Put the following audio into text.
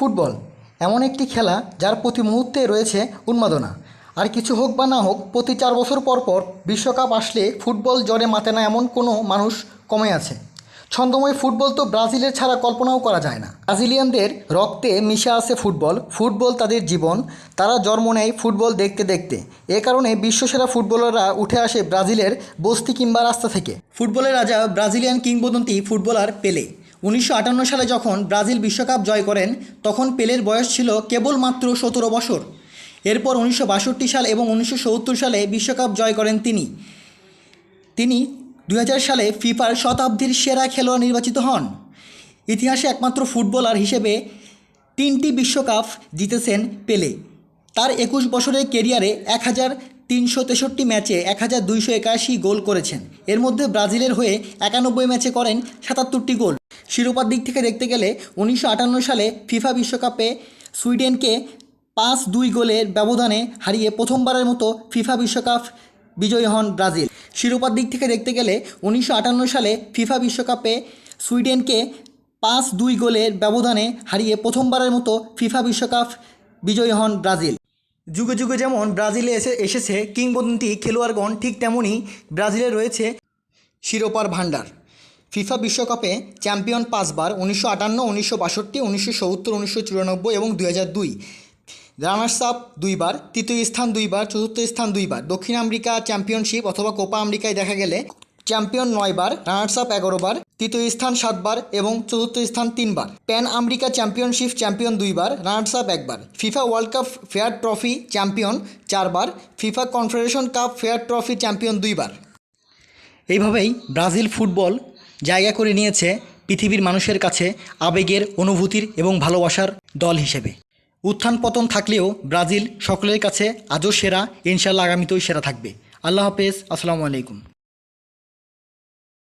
Football, এমন একটি খেলা যার প্রতি মুহূর্তে রয়েছে উন্মাদনা। আর কিছু হোক বা না হোক, প্রতি চার বছর পর পর বিশ্বকাপ আসলে ফুটবল জ্বরে মাতে না এমন কোনো মানুষ কমে আছে। ছন্দময় ফুটবল তো ব্রাজিলের ছাড়া কল্পনাও করা যায় না। ব্রাজিলিয়ানদের রক্তে মিশে আছে ফুটবল ফুটবল তাদের জীবন, তারা জন্ম নেয় ফুটবল দেখতে দেখতে। এ কারণে বিশ্বসেরা ফুটবলাররা উঠে আসে ব্রাজিলের বস্তি কিংবা রাস্তা থেকে। ফুটবলের রাজা ব্রাজিলিয়ান কিংবদন্তি ফুটবলার পেলে। উনিশশো আটান্ন সালে যখন ব্রাজিল বিশ্বকাপ জয় করেন, তখন পেলের বয়স ছিল কেবলমাত্র সতেরো বছর। এরপর উনিশশো বাষট্টি সাল এবং উনিশশো সত্তর সালে বিশ্বকাপ জয় করেন তিনি। তিনি দু হাজার সালে ফিফার শতাব্দীর সেরা খেলোয়াড় নির্বাচিত হন। ইতিহাসে একমাত্র ফুটবলার হিসেবে তিনটি বিশ্বকাপ জিতেছেন পেলে। তার একুশ বছরের কেরিয়ারে এক হাজার তিনশো তেষট্টি ম্যাচে এক হাজার দুইশো একাশি গোল করেছেন। এর মধ্যে ব্রাজিলের হয়ে একানব্বই ম্যাচে করেন সাতাত্তরটি গোল। শিরোপার দিক থেকে দেখতে গেলে উনিশশো আটান্ন সালে ফিফা বিশ্বকাপে সুইডেনকে পাঁচ দুই গোলের ব্যবধানে হারিয়ে প্রথমবারের মতো ফিফা বিশ্বকাপ বিজয়ী হন ব্রাজিল। শিরোপার দিক থেকে দেখতে গেলে উনিশশো আটান্ন সালে ফিফা বিশ্বকাপে সুইডেনকে পাঁচ দুই গোলের ব্যবধানে হারিয়ে প্রথমবারের মতো ফিফা বিশ্বকাপ বিজয়ী হন ব্রাজিল। যুগে যুগে যেমন ব্রাজিলে এসে, এসেছে কিংবদন্তি খেলোয়াড়গণ ঠিক তেমনই ব্রাজিলে রয়েছে শিরোপার ভাণ্ডার। ফিফা বিশ্বকাপে চ্যাম্পিয়ন পাঁচবার উনিশশো আটান্ন, উনিশশো বাষট্টি, উনিশশো সত্তর, উনিশশো চুরানব্বই এবং দুই হাজার দুই। রানার্স আপ দুইবার, তৃতীয় স্থান দুইবার, চতুর্থ স্থান দুইবার। দক্ষিণ আমেরিকা চ্যাম্পিয়নশিপ অথবা কোপা আমেরিকায় দেখা গেলে চ্যাম্পিয়ন নয়বার রানার্স আপ এগারোবার, তৃতীয় স্থান সাতবার এবং চতুর্থ স্থান তিনবার। প্যান আমেরিকা চ্যাম্পিয়নশিপ চ্যাম্পিয়ন দুইবার রানার্স আপ একবার। FIFA World Cup fair trophy champion চারবার, FIFA confederation cup fair trophy champion দুইবার। এইভাবেই ব্রাজিল ফুটবল জায়গা করে নিয়েছে পৃথিবীর মানুষের কাছে আবেগের অনুভূতির এবং ভালোবাসার দল হিসেবে। উত্থান পতন থাকলেও ব্রাজিল সকলের কাছে আজও সেরা। ইনশাল্লাহ আগামীতেও সেরা থাকবে। আল্লাহ হাফেজ। আসসালামু আলাইকুম।